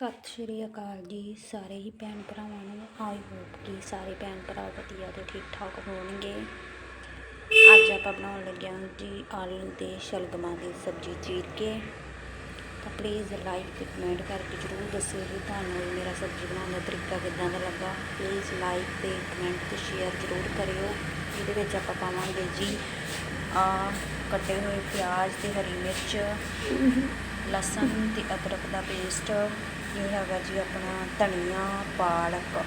ਸਤਿ ਸ਼੍ਰੀ ਅਕਾਲ ਜੀ ਸਾਰੇ ਹੀ ਭੈਣ ਭਰਾਵਾਂ ਨੂੰ। ਆਈ ਹੋਪ ਕਿ ਸਾਰੇ ਭੈਣ ਭਰਾ ਵਧੀਆ ਤੇ ਠੀਕ ਠਾਕ ਹੋਣਗੇ। ਅੱਜ ਆਪਾਂ ਬਣਾਉਣ ਲੱਗੇ ਹਾਂ ਜੀ ਆਲੂ ਤੇ ਸ਼ਲਗਮਾਂ ਦੀ ਸਬਜ਼ੀ ਚੀਰ ਕੇ। ਤਾਂ ਪਲੀਜ਼ ਲਾਈਕ ਤੇ ਕਮੈਂਟ ਕਰਕੇ ਜਰੂਰ ਦੱਸਿਓ ਜੀ ਤੁਹਾਨੂੰ ਮੇਰਾ ਸਬਜ਼ੀ ਬਣਾਉਣ ਦਾ ਤਰੀਕਾ ਕਿੱਦਾਂ ਦਾ ਲੱਗਾ। ਪਲੀਜ਼ ਲਾਈਕ ਤੇ ਕਮੈਂਟ ਤੇ ਸ਼ੇਅਰ ਜਰੂਰ ਕਰਿਓ। ਇਹਦੇ ਵਿੱਚ ਆਪਾਂ ਪਾਵਾਂਗੇ ਜੀ ਆ ਕੱਟੇ ਹੋਏ ਪਿਆਜ਼ ਤੇ ਹਰੀ ਮਿਰਚ। ਲਸਣ ਅਤੇ ਅਦਰਕ ਦਾ ਪੇਸਟ ਇਹ ਹੈਗਾ ਜੀ ਆਪਣਾ ਧਨੀਆ, ਪਾਲਕ।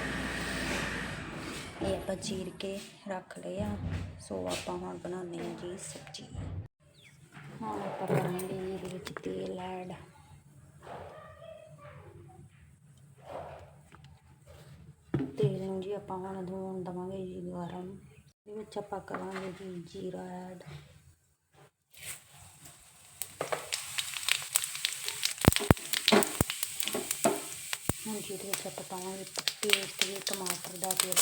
ਇਹ ਆਪਾਂ ਚੀਰ ਕੇ ਰੱਖ ਲਏ ਆ। ਸੋ ਆਪਾਂ ਹੁਣ ਬਣਾਉਂਦੇ ਹਾਂ ਜੀ ਸਬਜ਼ੀ। ਹੁਣ ਆਪਾਂ ਕਰਾਂਗੇ ਜੀ ਇਹਦੇ ਵਿੱਚ ਤੇਲ ਐਡ। ਤੇਲ ਨੂੰ ਜੀ ਆਪਾਂ ਹੁਣ ਧੋਣ ਦਵਾਂਗੇ ਜੀ ਗਰਮ ਇਹਦੇ ਵਿੱਚ ਆਪਾਂ ਕਰਾਂਗੇ ਜੀ ਜੀਰਾ ਐਡ। ਹੁਣ ਜੀ ਇਹਦੇ ਵਿੱਚ ਆਪਾਂ ਪਾਵਾਂਗੇ ਪੇਸਟ ਵੀ ਟਮਾਟਰ ਦਾ ਤੇ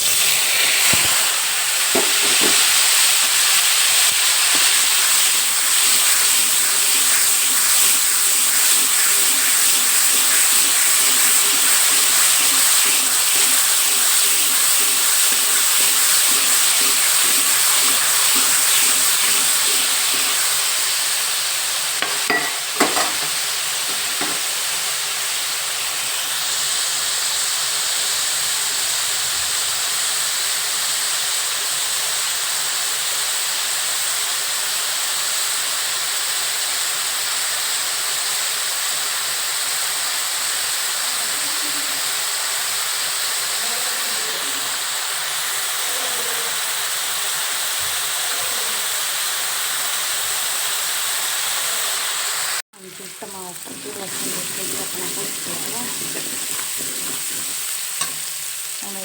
ਹਾਂਜੀ ਟਮਾਟਰ ਤੇ ਲਸਣ ਦੇ ਜੀ ਆਪਣਾ ਭੁੱਜ ਗਿਆ ਵਾ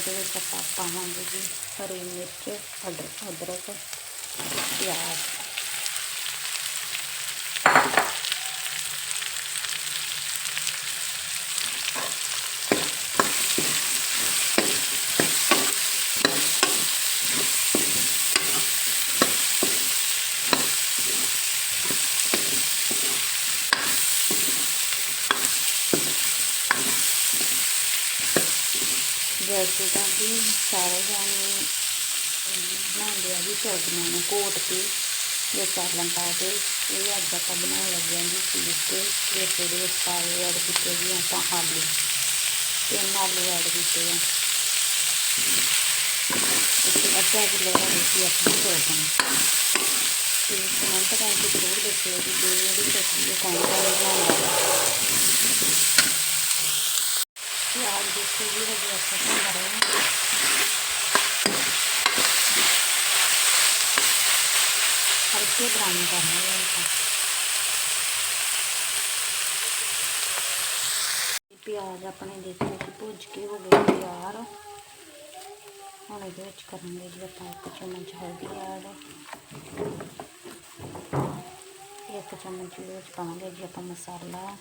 ਹੁਣ ਵਿੱਚ ਆਪਾਂ ਪਾਵਾਂਗੇ ਜੀ ਹਰੀ ਮਿਰਚ ਅਦਰਕ ਅਦਰਕ ਪਿਆਜ਼। ਵੈਸੇ ਤਾਂ ਜੀ ਸਾਰੇ ਜਾਣੇ ਬਣਾਉਂਦੇ ਆ ਵੀ ਸਬਜ਼ੀਆਂ ਨੂੰ ਕੋਟ ਕੇ ਵਿੱਚ ਆਲਣ ਪਾ ਕੇ। ਇਹ ਅੱਜ ਆਪਾਂ ਬਣਾਉਣ ਲੱਗੇ ਹਾਂ ਜੀ ਪੀਸ ਕੇ ਵਿੱਚ ਇਹਦੇ ਵਿੱਚ ਪਾਏ ਐਡ ਕੀਤੇ ਜੀ ਆਪਾਂ ਆਲੂ। ਤਿੰਨ ਆਲੂ ਐਡ ਕੀਤੇ ਆ। ਇਸ ਅੱਧਾ ਕਿਲੋ ਦਾ ਰੋਟੀ ਆਪਣੀ ਸੋਚਣ ਤੇ ਕਮੈਂਟ ਕਰਕੇ ਜ਼ਰੂਰ ਦੱਸਿਓ ਜੀ ਜੇ ਸਬਜ਼ੀ ਕੌਣ ਕੌਣ ਬਣਾਉਂਦਾ। ਪਿਆਜ਼ ਦੇਖੋ ਜੀ ਹਜੇ ਆਪਾਂ ਭੁੰਨ ਰਹੇ ਹਾਂ ਹਲਕੇ ਬਰਾਊਨ ਕਰਨੇ ਆ ਆਪਾਂ ਪਿਆਜ਼ ਆਪਣੇ ਦੇਖੋ ਜੀ ਭੁੱਜ ਕੇ ਹੋ ਗਏ ਤਿਆਰ ਹੁਣ ਇਹਦੇ ਵਿੱਚ ਕਰਾਂਗੇ ਜੀ ਆਪਾਂ ਇੱਕ ਚਮਚ ਹਲਦੀ ਐਡ ਇੱਕ ਚਮਚ ਇਹਦੇ ਵਿੱਚ ਪਾਵਾਂਗੇ ਜੀ ਆਪਾਂ ਮਸਾਲਾ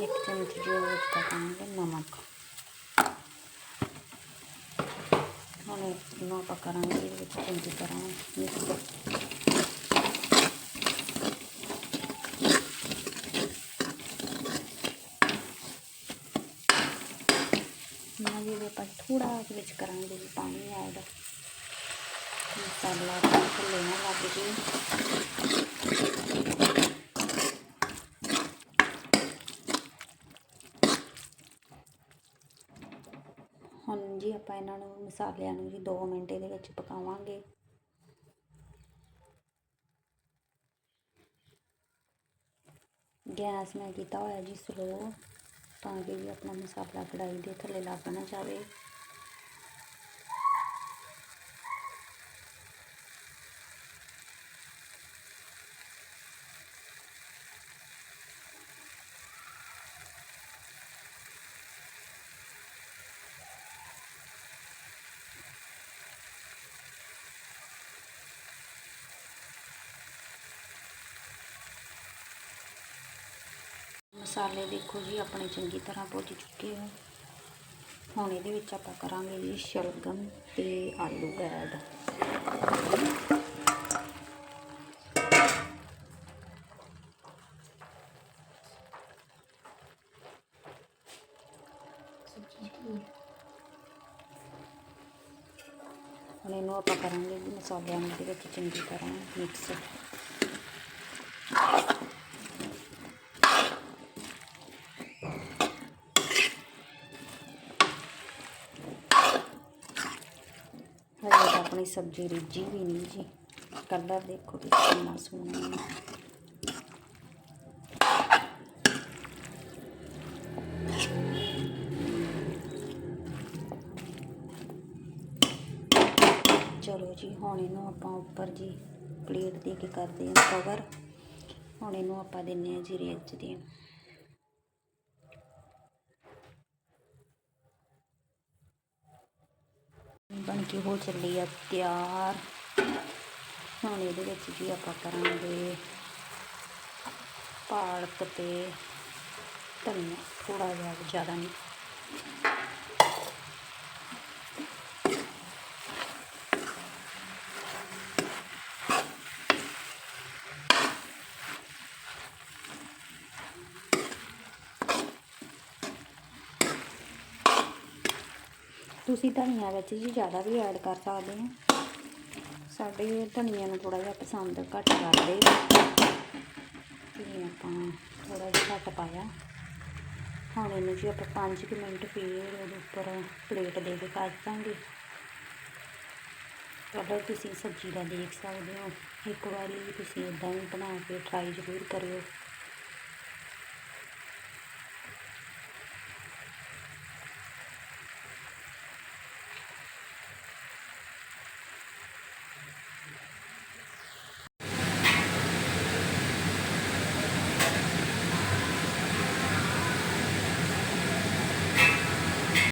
ਇੱਕ ਚਮਚ ਜੋ ਵਿੱਚ ਪਾਵਾਂਗੇ ਨਮਕ ਹੁਣ ਇਹਨੂੰ ਆਪਾਂ ਕਰਾਂਗੇ ਇਹਦੇ ਵਿੱਚ ਚੰਗੀ ਤਰ੍ਹਾਂ ਮਿਕਸ ਨਾ ਜੀ ਆਪਾਂ ਥੋੜਾ ਇਹਦੇ ਵਿੱਚ ਕਰਾਂਗੇ ਪਾਣੀ ਐਡ ਮਸਾਲਾ ਆਪਣਾ ਥੱਲੇ ਲੱਗ ਜੇ ਹੁਣ ਜੀ ਆਪਾਂ ਇਹਨਾਂ ਨੂੰ ਮਸਾਲਿਆਂ ਨੂੰ ਜੀ 2 ਮਿੰਟ ਇਹਦੇ ਵਿੱਚ ਪਕਾਵਾਂਗੇ। ਗੈਸ ਮੈਂ ਕੀਤਾ ਹੋਇਆ ਜੀ ਸਲੋ, ਤਾਂ ਕਿ ਜੀ ਆਪਣਾ ਮਸਾਲਾ ਕੜਾਈ ਦੇ ਥੱਲੇ ਲੱਗ ਨਾ ਜਾਵੇ। ਮਸਾਲੇ ਦੇਖੋ ਜੀ, ਆਪਣੇ ਚੰਗੀ ਤਰ੍ਹਾਂ ਭੁੱਜ ਚੁੱਕੇ ਹੋ ਹੁਣ ਇਹਦੇ ਵਿੱਚ ਆਪਾਂ ਕਰਾਂਗੇ ਜੀ ਸ਼ਲਗਮ ਤੇ ਆਲੂ ਐਡ ਹੁਣ ਇਹਨੂੰ ਆਪਾਂ ਕਰਾਂਗੇ ਮਸਾਲਿਆਂ ਦੇ ਵਿੱਚ ਚੰਗੀ ਤਰ੍ਹਾਂ ਮਿਕਸ ਹਜੇ ਤਾਂ ਆਪਣੀ ਸਬਜ਼ੀ ਰਿੱਝੀ ਵੀ ਨਹੀਂ ਜੀ। ਕਲਰ ਦੇਖੋ ਤੁਸੀਂ ਕਿੰਨਾ ਸੋਹਣਾ ਹੈ। ਚਲੋ ਜੀ, ਹੁਣ ਇਹਨੂੰ ਆਪਾਂ ਉੱਪਰ ਜੀ ਪਲੇਟ ਦੇ ਕੇ ਕਰਦੇ ਹਾਂ ਕਵਰ ਹੁਣ ਇਹਨੂੰ ਆਪਾਂ ਦਿੰਨੇ ਆ ਜੀ ਰੇਜ ਦੇਣ ਬਣ ਕਿ ਹੋ ਚੱਲੀ ਆ ਤਿਆਰ। ਹੁਣ ਇਹਦੇ ਵਿੱਚ ਜੀ ਆਪਾਂ ਕਰਾਂਗੇ? ਪਾਲਕ ਤੇ ਧਨੀਆ ਥੋੜਾ ਜਿਹਾ ਜ਼ਿਆਦਾ ਨਹੀਂ। ਤੁਸੀਂ ਧਨੀਆ ਵਿੱਚ ਜੀ ਜ਼ਿਆਦਾ ਵੀ ਐਡ ਕਰ ਸਕਦੇ ਹੋ। ਸਾਡੇ ਧਨੀਆ ਨੂੰ ਥੋੜਾ ਜਿਹਾ ਪਸੰਦ ਘੱਟ ਕਰਦੇ। ਤੇ ਆਪਾਂ ਥੋੜਾ ਜਿਹਾ ਘੱਟ ਪਾਇਆ। ਹੁਣ ਇਹਨੂੰ ਜੀ ਆਪਾਂ 5 ਕੁ ਮਿੰਟ ਫਿਰ ਉਹਦੇ ਉੱਪਰ ਪਲੇਟ ਦੇ ਕੇ ਕੱਢ ਦਾਂਗੇ। ਕਲਰ ਤੁਸੀਂ ਸਬਜ਼ੀ ਦਾ ਦੇਖ ਸਕਦੇ ਹੋ। ਇੱਕ ਵਾਰੀ ਤੁਸੀਂ ਇਦਾਂ ਹੀ ਬਣਾ ਕੇ ਟਰਾਈ ਜ਼ਰੂਰ ਕਰਿਓ।